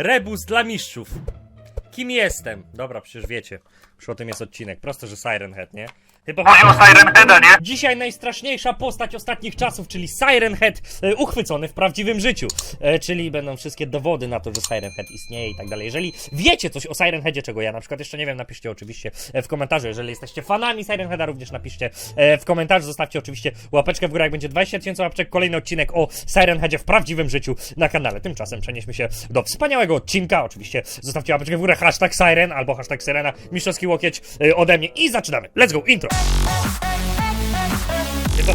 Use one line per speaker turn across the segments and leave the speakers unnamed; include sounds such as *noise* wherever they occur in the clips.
Rebus dla mistrzów. Kim jestem? Dobra, przecież wiecie. Już o tym jest odcinek. Prosto, że Siren Head, nie?
O Siren Heada, nie?
Dzisiaj najstraszniejsza postać ostatnich czasów, czyli Siren Head, e, uchwycony w prawdziwym życiu. E, czyli będą wszystkie dowody na to, że Siren Head istnieje i tak dalej. Jeżeli wiecie coś o Siren Headzie, czego ja na przykład jeszcze nie wiem, napiszcie oczywiście e, w komentarzu. Jeżeli jesteście fanami Siren Heada, również napiszcie e, w komentarzu. Zostawcie oczywiście łapeczkę w górę, jak będzie 20 tysięcy łapeczek. Kolejny odcinek o Siren Headzie w prawdziwym życiu na kanale. Tymczasem przenieśmy się do wspaniałego odcinka. Oczywiście zostawcie łapeczkę w górę, hashtag Siren albo hashtag Sirena, mistrzowski łokieć e, ode mnie i zaczynamy. Let's go, intro!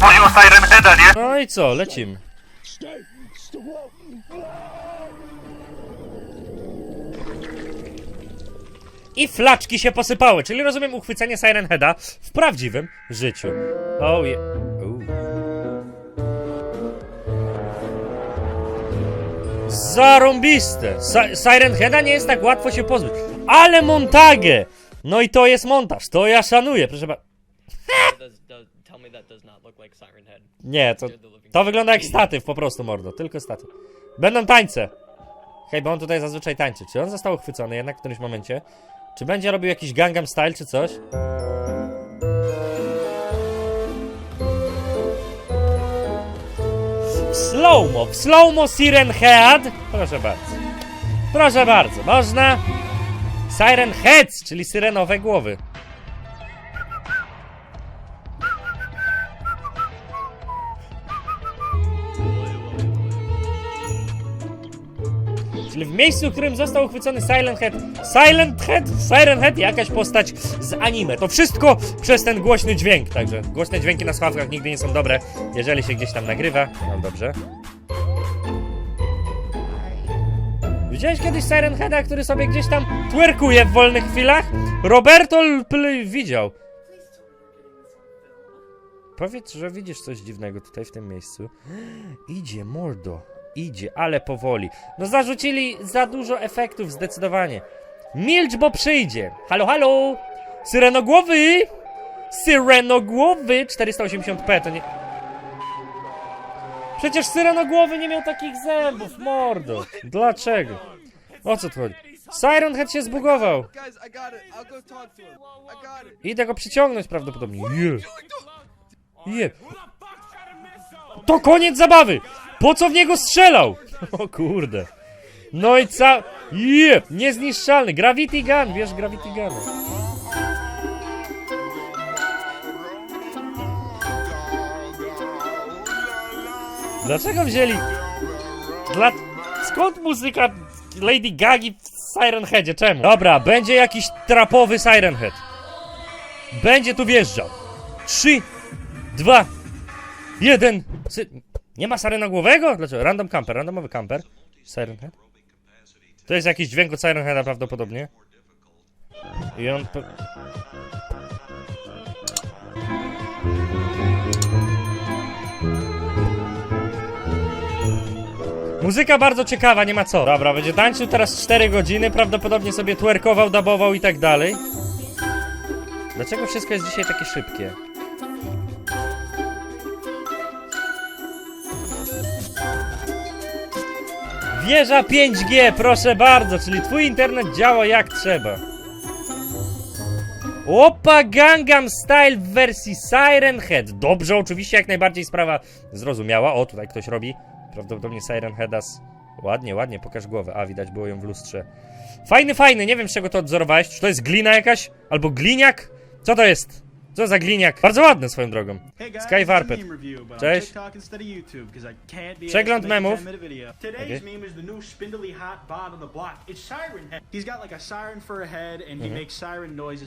O Siren Heada, nie?
No i co, lecimy. I flaczki się posypały, czyli rozumiem uchwycenie Siren Heada w prawdziwym życiu. Oh yeah. Uuu. Zarąbiste! Si- Siren Heada nie jest tak łatwo się pozbyć. Ale montagę! No i to jest montaż, to ja szanuję, proszę bardzo. Nie, to, to wygląda jak statyw po prostu, mordo. Tylko statyw. Będą tańce. Hej, bo on tutaj zazwyczaj tańczy. Czy on został uchwycony jednak w którymś momencie? Czy będzie robił jakiś Gangnam Style czy coś? Slow-mo, w slow-mo Siren Head. Proszę bardzo. Proszę bardzo, można. Siren Heads, czyli syrenowe głowy. W miejscu, w którym został uchwycony Silent Head. Silent Head? Siren Head? Jakaś postać z anime. To wszystko przez ten głośny dźwięk. Także głośne dźwięki na słuchawkach nigdy nie są dobre, jeżeli się gdzieś tam nagrywa. No dobrze. Widziałeś kiedyś Siren Heada, który sobie gdzieś tam twerkuje w wolnych chwilach? Roberto L- widział. Powiedz, że widzisz coś dziwnego tutaj w tym miejscu. *gasps* Idzie, mordo. Idzie, ale powoli. No zarzucili za dużo efektów, zdecydowanie. Milcz, bo przyjdzie. Halo, halo! Syrenogłowy! Syrenogłowy! 480p, to nie... Przecież Syrenogłowy nie miał takich zębów, mordo. Dlaczego? O co tu chodzi? Siren Head się zbugował. Idę go przyciągnąć prawdopodobnie. Je. Je. To koniec zabawy! Po co w niego strzelał? *laughs* O kurde. No i ca... Je. Niezniszczalny. Gravity Gun. Wiesz Gravity Gun. Dlaczego wzięli... Dla... Skąd muzyka Lady Gagi w Siren Headzie? Czemu? Dobra, będzie jakiś trapowy Siren Head. Będzie tu wjeżdżał. Trzy, dwa, jeden. Nie ma Sirena głowego? Dlaczego? Random camper, randomowy camper. Siren Head. To jest jakiś dźwięk od Siren Heada prawdopodobnie. I on... Muzyka bardzo ciekawa, nie ma co. Dobra, będzie tańczył teraz 4 godziny, prawdopodobnie sobie twerkował, dabował i tak dalej. Dlaczego wszystko jest dzisiaj takie szybkie? Wieża 5G, proszę bardzo, czyli twój internet działa jak trzeba. Opa Gangnam Style w wersji Siren Head. Dobrze, oczywiście, jak najbardziej sprawa zrozumiała. O, tutaj ktoś robi prawdopodobnie Siren Headas. Ładnie, ładnie, pokaż głowę. A, widać było ją w lustrze. Fajny, fajny, nie wiem z czego to odzorowałeś. Czy to jest glina jakaś? Albo gliniak? Co to jest? Co za gliniak? Bardzo ładny swoją drogą. Sky Warped. Cześć. Przegląd memów.
10-minute video. Today's
Okay.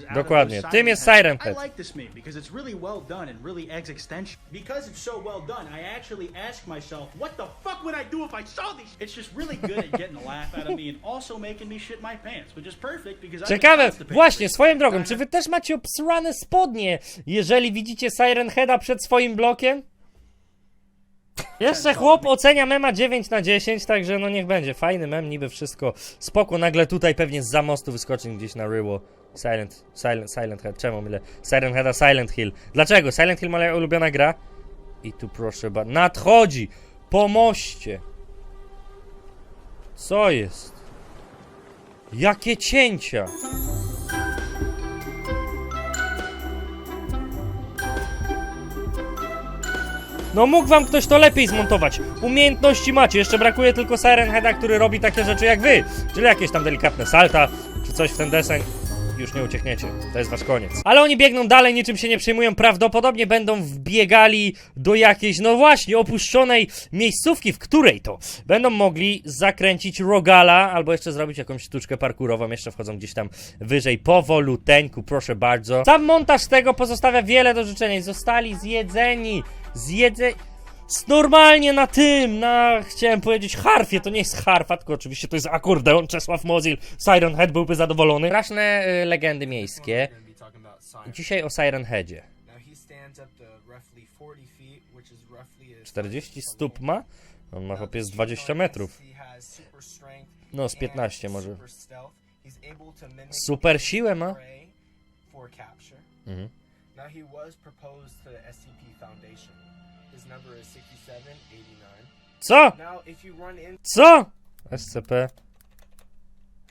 Mhm. Dokładnie. Tym jest. Siren Head.
I like this meme because it's really well done and really eggs extension. Because it's so well done, I actually ask myself, what the fuck would I do if I saw these? It's just really good at getting a laugh out of me and also making me shit my pants, which is perfect because I'm
Ciekawe, właśnie, swoją drogą, czy wy też macie obsrane spodnie, jeżeli widzicie Siren Heada przed swoim blokiem? Jeszcze chłop ocenia mema 9 na 10, także no niech będzie. Fajny mem, niby wszystko spoko. Nagle tutaj pewnie z mostu wyskoczy gdzieś na ryło. Silent, Silent, Silent Head. Czemu mylę? Siren Heada, Silent Hill. Dlaczego? Silent Hill moja ulubiona gra. I tu proszę ba... Nadchodzi! Po moście! Co jest? Jakie cięcia! No mógł wam ktoś to lepiej zmontować. Umiejętności macie, jeszcze brakuje tylko Siren Heada, który robi takie rzeczy jak wy. Czyli jakieś tam delikatne salta, czy coś w ten deseń. Już nie uciekniecie, to jest wasz koniec. Ale oni biegną dalej, niczym się nie przejmują. Prawdopodobnie będą wbiegali do jakiejś, no właśnie, opuszczonej miejscówki, w której to będą mogli zakręcić rogala, albo jeszcze zrobić jakąś sztuczkę parkurową. Jeszcze wchodzą gdzieś tam wyżej, powoluteńku, proszę bardzo. Sam montaż tego pozostawia wiele do życzenia. Zostali zjedzeni, zjedzeni. Normalnie na tym, na chciałem powiedzieć harfie, to nie jest harfa, tylko oczywiście to jest akordeon, Czesław Mozil, Siren Head byłby zadowolony. Straszne y, legendy miejskie. Dzisiaj o Siren Headzie.
Now he stands up to roughly 40 feet, which is roughly as
40 stóp ma? On ma chłopie z 20 metrów. No, z
and
15 może.
super
siłę ma. Mhm.
Now he was proposed to the SCP Foundation.
Co? Co? SCP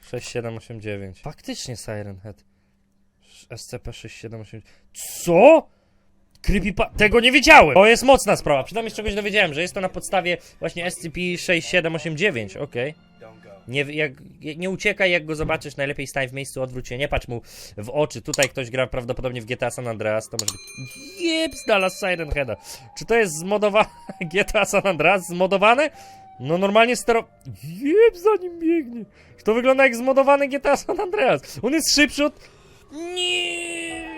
6789. Faktycznie Siren Head. SCP 6789. Co? Creepypa... Tego nie wiedziałem! To jest mocna sprawa. Przynajmniej z czegoś dowiedziałem, że jest to na podstawie właśnie SCP-6789. Okej.
go.
Nie, jak, nie uciekaj, jak go zobaczysz, najlepiej stań w miejscu, odwróć się, nie patrz mu w oczy. Tutaj ktoś gra prawdopodobnie w GTA San Andreas, to może być... Jeb, znalazł Siren Heada. Czy to jest zmodowane *laughs* GTA San Andreas? Zmodowane? No normalnie stero... Jeb, za nim biegnie. To wygląda jak zmodowany GTA San Andreas. On jest szybszy od... Nie...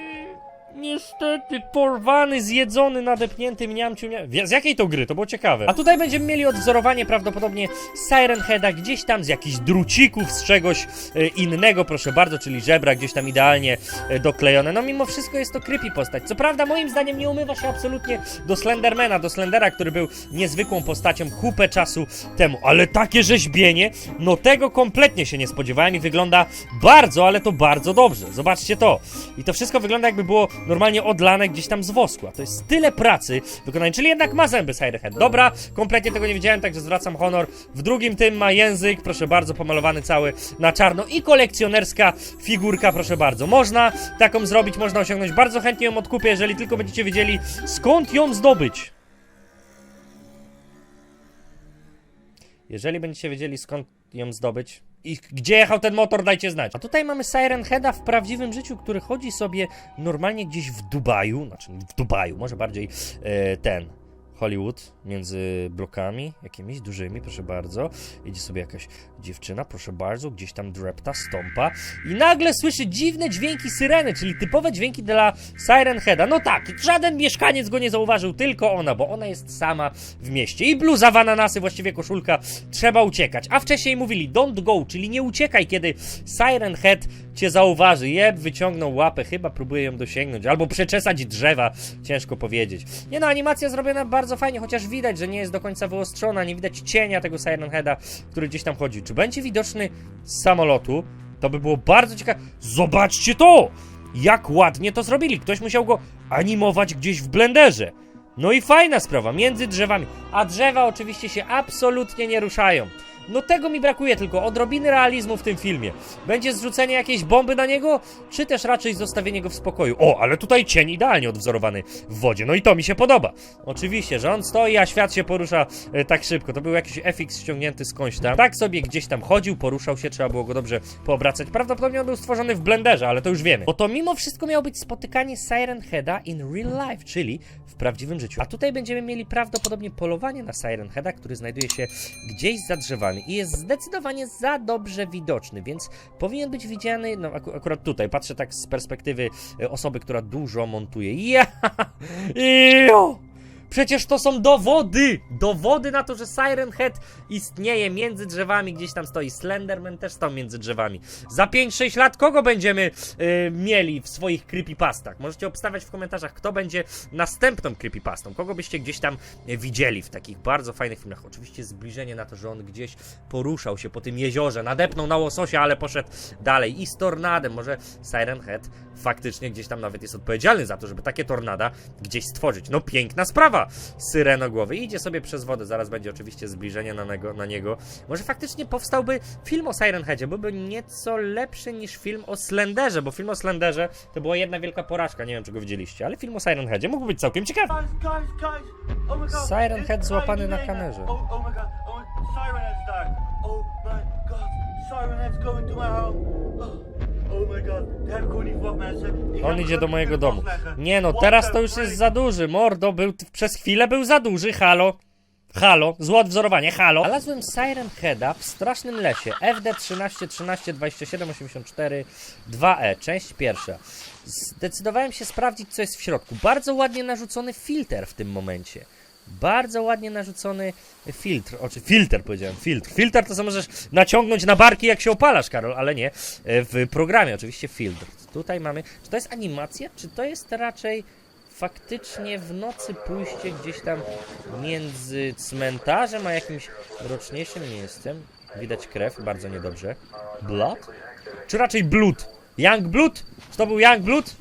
Niestety, porwany, zjedzony, nadepnięty, mniamciu, mniam... Z jakiej to gry? To było ciekawe. A tutaj będziemy mieli odwzorowanie prawdopodobnie Siren Heada gdzieś tam z jakichś drucików, z czegoś e, innego, proszę bardzo, czyli żebra gdzieś tam idealnie e, doklejone. No mimo wszystko jest to creepy postać. Co prawda moim zdaniem nie umywa się absolutnie do Slendermana, do Slendera, który był niezwykłą postacią kupę czasu temu. Ale takie rzeźbienie, no tego kompletnie się nie spodziewałem i wygląda bardzo, ale to bardzo dobrze. Zobaczcie to. I to wszystko wygląda jakby było normalnie odlane gdzieś tam z wosku. A to jest tyle pracy wykonanej, czyli jednak ma zęby Siren Head. Dobra, kompletnie tego nie wiedziałem, także zwracam honor. W drugim tym ma język, proszę bardzo, pomalowany cały na czarno i kolekcjonerska figurka, proszę bardzo. Można taką zrobić, można osiągnąć. Bardzo chętnie ją odkupię, jeżeli tylko będziecie wiedzieli skąd ją zdobyć. Jeżeli będziecie wiedzieli skąd ją zdobyć i gdzie jechał ten motor, dajcie znać. A tutaj mamy Siren Heada w prawdziwym życiu, który chodzi sobie normalnie gdzieś w Dubaju, znaczy w Dubaju, może bardziej e, ten. Hollywood między blokami jakimiś dużymi, proszę bardzo. Idzie sobie jakaś dziewczyna, proszę bardzo, gdzieś tam drepta, stąpa i nagle słyszy dziwne dźwięki syreny, czyli typowe dźwięki dla Siren Heada. No tak, żaden mieszkaniec go nie zauważył, tylko ona, bo ona jest sama w mieście. I bluza w ananasy, właściwie koszulka, trzeba uciekać. A wcześniej mówili don't go, czyli nie uciekaj, kiedy Siren Head cię zauważy. Jeb, wyciągnął łapę, chyba próbuje ją dosięgnąć, albo przeczesać drzewa, ciężko powiedzieć. Nie no, animacja zrobiona bardzo fajnie, chociaż widać, że nie jest do końca wyostrzona, nie widać cienia tego Siren Heada, który gdzieś tam chodzi. Czy będzie widoczny z samolotu? To by było bardzo ciekawe. Zobaczcie to! Jak ładnie to zrobili. Ktoś musiał go animować gdzieś w blenderze. No i fajna sprawa, między drzewami. A drzewa oczywiście się absolutnie nie ruszają. No tego mi brakuje tylko, odrobiny realizmu w tym filmie. Będzie zrzucenie jakiejś bomby na niego, czy też raczej zostawienie go w spokoju. O, ale tutaj cień idealnie odwzorowany w wodzie, no i to mi się podoba. Oczywiście, że on stoi, a świat się porusza e, tak szybko. To był jakiś FX ściągnięty skądś tam. Tak sobie gdzieś tam chodził, poruszał się, trzeba było go dobrze poobracać. Prawdopodobnie on był stworzony w blenderze, ale to już wiemy. Bo to mimo wszystko miało być spotykanie Siren Heada in real life, czyli w prawdziwym życiu. A tutaj będziemy mieli prawdopodobnie polowanie na Siren Heada, który znajduje się gdzieś za drzewami i jest zdecydowanie za dobrze widoczny, więc powinien być widziany, no aku akurat tutaj, patrzę tak z perspektywy e, osoby, która dużo montuje. Ja! *laughs* Jo! Przecież to są dowody! Dowody na to, że Siren Head istnieje między drzewami, gdzieś tam stoi. Slenderman też stał między drzewami. Za 5-6 lat kogo będziemy y, mieli w swoich creepypastach? Możecie obstawiać w komentarzach, kto będzie następną creepypastą. Kogo byście gdzieś tam y, widzieli w takich bardzo fajnych filmach. Oczywiście zbliżenie na to, że on gdzieś poruszał się po tym jeziorze, nadepnął na łososia, ale poszedł dalej. I z tornadem. Może Siren Head faktycznie gdzieś tam nawet jest odpowiedzialny za to, żeby takie tornada gdzieś stworzyć. No piękna sprawa, Haha, syrenogłowy. Idzie sobie przez wodę, zaraz będzie oczywiście zbliżenie na niego, na niego. Może faktycznie powstałby film o Siren Headzie, byłby nieco lepszy niż film o Slenderze, bo film o Slenderze to była jedna wielka porażka, nie wiem czy go widzieliście, ale film o Siren Headzie mógłby być całkiem ciekawy.
Oh!
Siren Head złapany na kamerze.
Oh, oh! Siren Head's going to my home! Oh,
On idzie do mojego domu. Nie no, teraz to już jest za duży. Mordo był przez chwilę był za duży. Halo. Halo, złe odwzorowanie, halo. Znalazłem Siren Heada w strasznym lesie. FD 13 13 27 84 2E, część pierwsza. Zdecydowałem się sprawdzić, co jest w środku. Bardzo ładnie narzucony filtr w tym momencie. Bardzo ładnie narzucony filtr. Oczy, filtr powiedziałem, filtr. Filtr to co możesz naciągnąć na barki, jak się opalasz, Karol, ale nie. E, W programie oczywiście filtr. Tutaj mamy. Czy to jest animacja, czy to jest raczej faktycznie w nocy pójście gdzieś tam między cmentarzem a jakimś mroczniejszym miejscem? Widać krew, bardzo niedobrze. Blood? Czy raczej blood? Young blood? Czy to był young blood?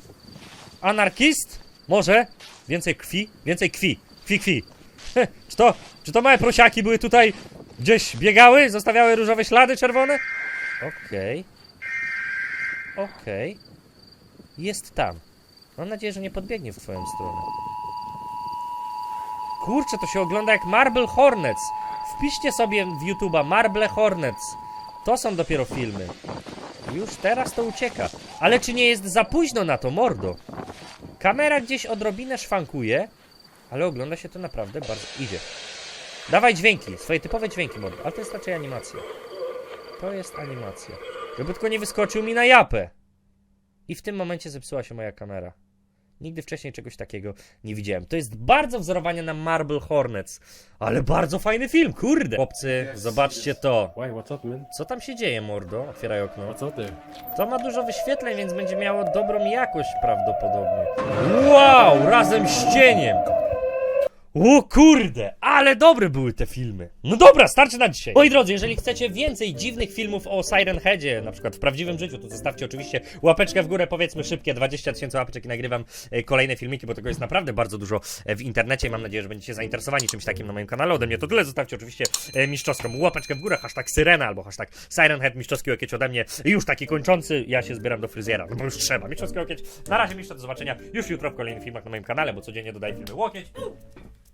Anarchist? Może? Więcej krwi? Więcej krwi. Krwi, krwi. Czy to, czy to małe prosiaki były tutaj gdzieś biegały? Zostawiały różowe ślady czerwone? Okej. Okej. Jest tam. Mam nadzieję, że nie podbiegnie w twoją stronę. Kurczę, to się ogląda jak Marble Hornets. Wpiszcie sobie w YouTube'a Marble Hornets. To są dopiero filmy. Już teraz to ucieka. Ale czy nie jest za późno na to, mordo? Kamera gdzieś odrobinę szwankuje, ale ogląda się to naprawdę bardzo... Idzie. Dawaj dźwięki, swoje typowe dźwięki, mordo. Ale to jest raczej animacja. To jest animacja. Żeby tylko nie wyskoczył mi na japę. I w tym momencie zepsuła się moja kamera. Nigdy wcześniej czegoś takiego nie widziałem. To jest bardzo wzorowanie na Marble Hornets. Ale bardzo fajny film, kurde. Chłopcy, zobaczcie to.
Why, what's up, man?
Co tam się dzieje, mordo? Otwieraj okno.
Out there?
To ma dużo wyświetleń, więc będzie miało dobrą jakość prawdopodobnie. Wow, razem z cieniem. O kurde, ale dobre były te filmy. No dobra, starczy na dzisiaj. Moi drodzy, jeżeli chcecie więcej dziwnych filmów o Siren Headzie, na przykład w prawdziwym życiu, to zostawcie oczywiście łapeczkę w górę, powiedzmy szybkie 20 tysięcy łapeczek i nagrywam e, kolejne filmiki, bo tego jest naprawdę bardzo dużo e, w internecie. Mam nadzieję, że będziecie zainteresowani czymś takim na moim kanale. Ode mnie to tyle. Zostawcie oczywiście e, mistrzowską łapeczkę w górę, hashtag Syrena albo hashtag Siren Head, mistrzowski łokieć ode mnie. Już taki kończący, ja się zbieram do fryzjera, no bo już trzeba. Mistrzowski łokieć. Na razie mistrz, do zobaczenia już jutro w kolejnych filmach na moim kanale, bo codziennie dodaję filmy łokieć.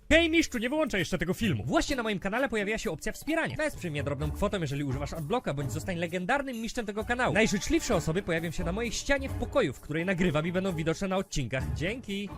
Hej mistrzu, nie wyłączaj jeszcze tego filmu. Właśnie na moim kanale pojawiła się opcja wspierania. Wesprzyj mnie drobną kwotą, jeżeli używasz adblocka, bądź zostań legendarnym mistrzem tego kanału. Najżyczliwsze osoby pojawią się na mojej ścianie w pokoju, w której nagrywam i będą widoczne na odcinkach. Dzięki!